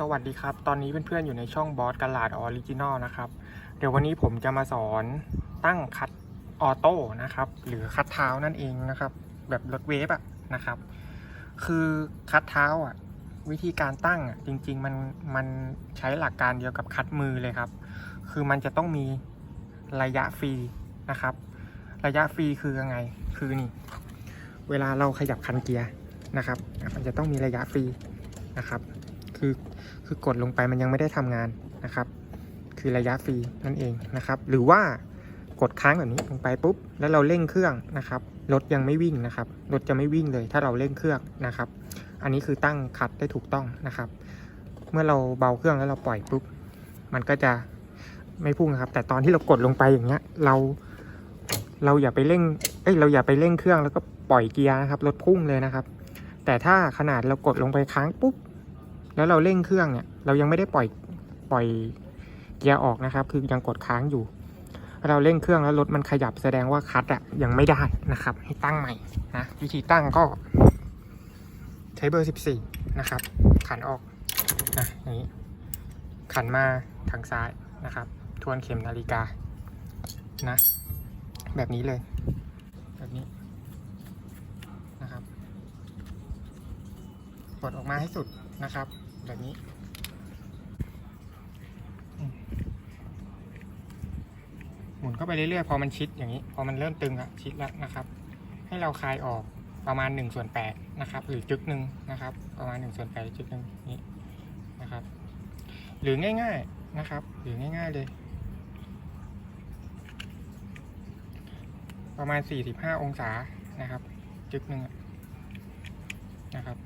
สวัสดีครับ ตอนนี้เพื่อนๆอยู่ในช่องบอสกลาดออริจินอลนะครับ เดี๋ยววันนี้ผมจะมาสอนตั้งคัดออโต้นะครับ หรือคัดเท้านั่นเองนะครับ แบบรถเวฟอะนะครับ คือคัดเท้าอะวิธีการตั้งอะจริง ๆ มันมันใช้หลักการเดียวกับคัดมือเลยครับ คือมันจะต้องมีระยะฟรีนะครับ ระยะฟรีคือยังไง คือนี่ เวลาเราขยับคันเกียร์นะครับ มันจะต้องมีระยะฟรีนะครับ คือคือกดลงไปมันยังไม่ได้ทำงานนะครับ คือระยะฟรีนั่นเองนะครับ หรือว่ากดค้างแบบนี้ลงไปปุ๊บ แล้วเราเร่งเครื่องนะครับรถยังไม่วิ่งนะครับรถจะไม่วิ่งเลย ถ้าเราเร่งเครื่องนะครับ อันนี้คือตั้งคัดได้ถูกต้องนะครับ เมื่อเราเบาเครื่องแล้วเราปล่อยปุ๊บมันก็จะไม่พุ่งครับ แต่ตอนที่เรากดลงไปอย่างเงี้ย เรา เราอย่าไปเร่งเอ้ยเราอย่าไปเร่งเครื่องแล้วก็ปล่อยเกียร์นะครับรถพุ่งเลยนะครับ แต่ถ้าขนาดเรากดลงไปค้างปุ๊บ แล้วเราเร่งเครื่องเนี่ย เรายังไม่ได้ปล่อยปล่อยเกียร์ออกนะครับ คือยังกดค้างอยู่ เราเร่งเครื่องแล้วรถมันขยับแสดงว่าคัดอะยังไม่ได้นะครับ ให้ตั้งใหม่นะวิธีตั้งก็ ใช้เบอร์ 14 นะครับ ขันออกนะอย่างนี้ขันมาทางซ้ายนะครับ ทวนเข็มนาฬิกานะ แบบนี้เลย แบบนี้นะครับ กดออกมาให้สุดนะครับ แบบนี้ หมุนเข้าไปเรื่อยๆ พอมันชิดอย่างนี้ พอมันเริ่มตึงอะชิดแล้วนะครับ ให้เราคลายออกประมาณ1ส่วน8นะครับ หรือจึกหนึ่งนะครับ ประมาณ1ส่วน8จึกหนึ่งนี้นะครับ หรือง่ายๆนะครับ หรือง่าย ๆเลย ประมาณ 45 องศานะครับ จึกหนึ่งนะครับ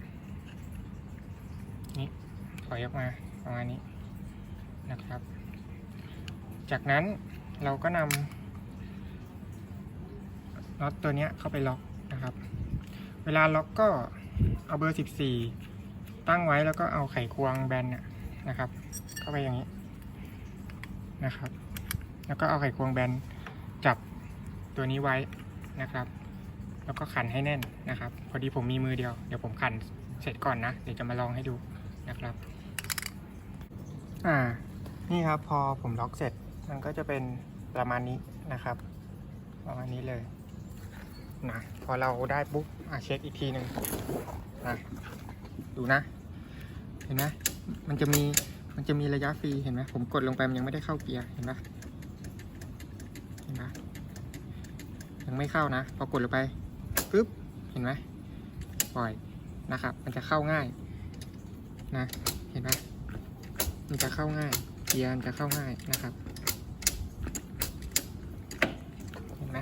ถอยออกมาประมาณนี้นะครับ จากนั้นเราก็นำน็อตตัวนี้เข้าไปล็อกนะครับ เวลาล็อกก็เอาเบอร์ 14 ตั้งไว้แล้วก็เอาไขควงแบนน่ะนะครับ เข้าไปอย่างนี้นะครับ แล้วก็เอาไขควงแบนจับตัวนี้ไว้นะครับ แล้วก็ขันให้แน่นนะครับ พอดีผมมีมือเดียว เดี๋ยวผมขันเสร็จก่อนนะ เดี๋ยวจะมาลองให้ดูนะครับ อ่า นี่ครับพอผมล็อกเสร็จ มันก็จะเป็นประมาณนี้นะครับ ประมาณนี้เลยนะพอเราได้ปุ๊บอะเช็คอีกทีหนึ่งนะดูนะ เห็นไหมมันจะมีมันจะมีระยะฟรีเห็นไหมผมกดลงไปมันยังไม่ได้เข้าเกียร์เห็นไหมเห็นไหมยังไม่เข้านะ พอกดลงไปปุ๊บเห็นไหมปล่อยนะครับ มันจะเข้าง่ายนะเห็นไหม มันจะเข้าง่ายเกียร์มันจะเข้าง่ายนะครับเห็นไหม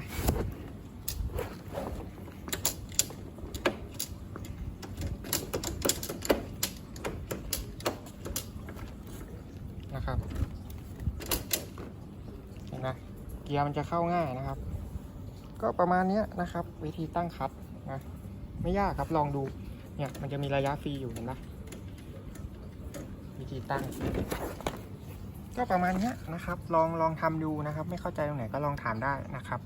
นะครับเห็นไหมเกียร์มันจะเข้าง่ายนะครับ ก็ประมาณนี้นะครับ วิธีตั้งคัดนะไม่ยากครับลองดูเนี่ยมันจะมีระยะฟรีอยู่เห็นไหม ธีตั้ง ก็ประมาณนี้นะครับ ลองลองทำดูนะครับ ไม่เข้าใจตรงไหนก็ลองถามได้นะครับ